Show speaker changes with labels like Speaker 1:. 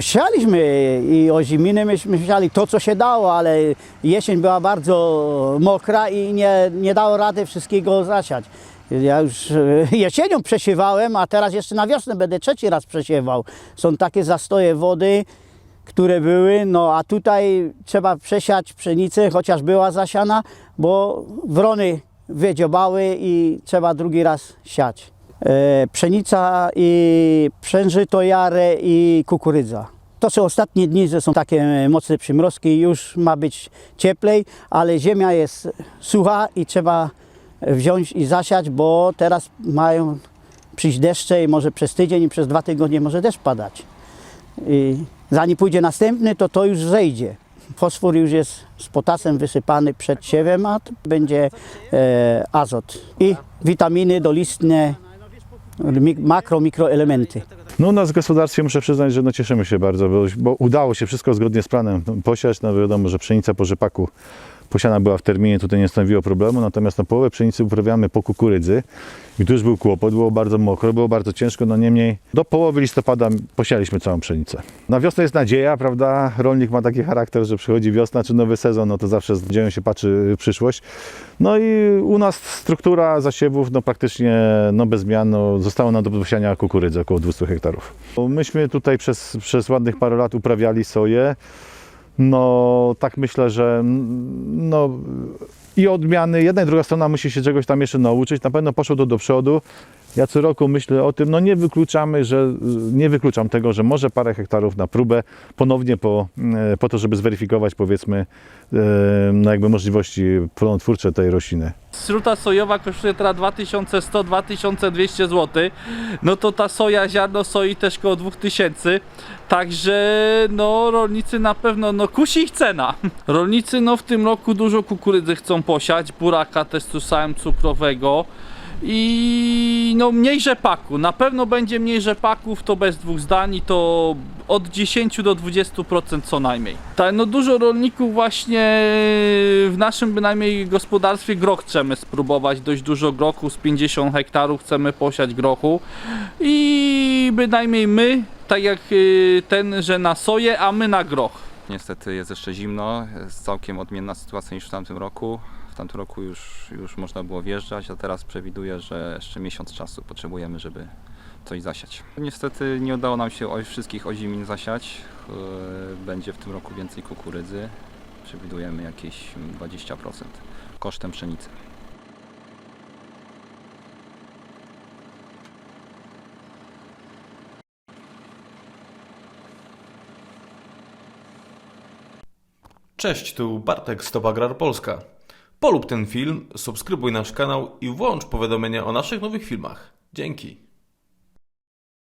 Speaker 1: Sialiśmy i oziminy myśmy siali to, co się dało, ale jesień była bardzo mokra i nie, nie dało rady wszystkiego zasiać. Ja już e, jesienią przesiewałem, a teraz jeszcze na wiosnę będę trzeci raz przesiewał. Są takie zastoje wody, które były, no a tutaj trzeba przesiać pszenicę, chociaż była zasiana, bo wrony wydziobały i trzeba drugi raz siać. E, pszenica i przężyto jare i kukurydza. To są ostatnie dni, że są takie mocne przymrozki, już ma być cieplej, ale ziemia jest sucha i trzeba wziąć i zasiać, bo teraz mają przyjść deszcze i może przez tydzień i przez dwa tygodnie może deszcz padać. I zanim pójdzie następny, to to już zejdzie. Fosfor już jest z potasem wysypany przed siewem, a będzie e, azot i witaminy dolistne, makro, mikroelementy.
Speaker 2: No u nas w gospodarstwie muszę przyznać, że no cieszymy się bardzo, bo, bo udało się wszystko zgodnie z planem posiać. No wiadomo, że pszenica po rzepaku posiana była w terminie, tutaj nie stanowiło problemu, natomiast no, połowę pszenicy uprawiamy po kukurydzy. I już był kłopot, było bardzo mokro, było bardzo ciężko, no niemniej do połowy listopada posialiśmy całą pszenicę. Na wiosnę jest nadzieja, prawda? Rolnik ma taki charakter, że przychodzi wiosna czy nowy sezon, no to zawsze z nadzieją się patrzy przyszłość. No i u nas struktura zasiewów no praktycznie no bez zmian, no, zostało nam do posiania kukurydzy około 200 hektarów. Myśmy tutaj przez, przez ładnych parę lat uprawiali soję. No tak myślę, że no, i odmiany, jedna i druga strona musi się czegoś tam jeszcze nauczyć. Na pewno poszło to do przodu. Ja co roku myślę o tym, no nie wykluczamy, że nie wykluczam tego, że może parę hektarów na próbę ponownie po, e, po to, żeby zweryfikować powiedzmy e, no jakby możliwości plonotwórcze tej rośliny.
Speaker 3: Śruta sojowa kosztuje teraz 2100-2200 zł. No to ta soja, ziarno soi też koło 2000. Także no rolnicy na pewno, no kusi ich cena. Rolnicy no w tym roku dużo kukurydzy chcą posiać, buraka też słyszałem cukrowego. I no mniej rzepaku, na pewno będzie mniej rzepaków, to bez dwóch zdań i to od 10 do 20% co najmniej. Tak, no dużo rolników właśnie w naszym bynajmniej gospodarstwie groch chcemy spróbować, dość dużo grochu, z 50 hektarów chcemy posiać grochu i bynajmniej my, tak jak y, ten, że na soję, a my na groch.
Speaker 4: Niestety jest jeszcze zimno, jest całkiem odmienna sytuacja niż w tamtym roku. Tamtym roku już, już można było wjeżdżać, a teraz przewiduję, że jeszcze miesiąc czasu potrzebujemy, żeby coś zasiać. Niestety nie udało nam się wszystkich ozimin zasiać. Yy, Będzie w tym roku więcej kukurydzy. Przewidujemy jakieś 20% kosztem pszenicy.
Speaker 5: Cześć, tu Bartek z Top Agrar Polska. Polub ten film, subskrybuj nasz kanał i włącz powiadomienia o naszych nowych filmach. Dzięki.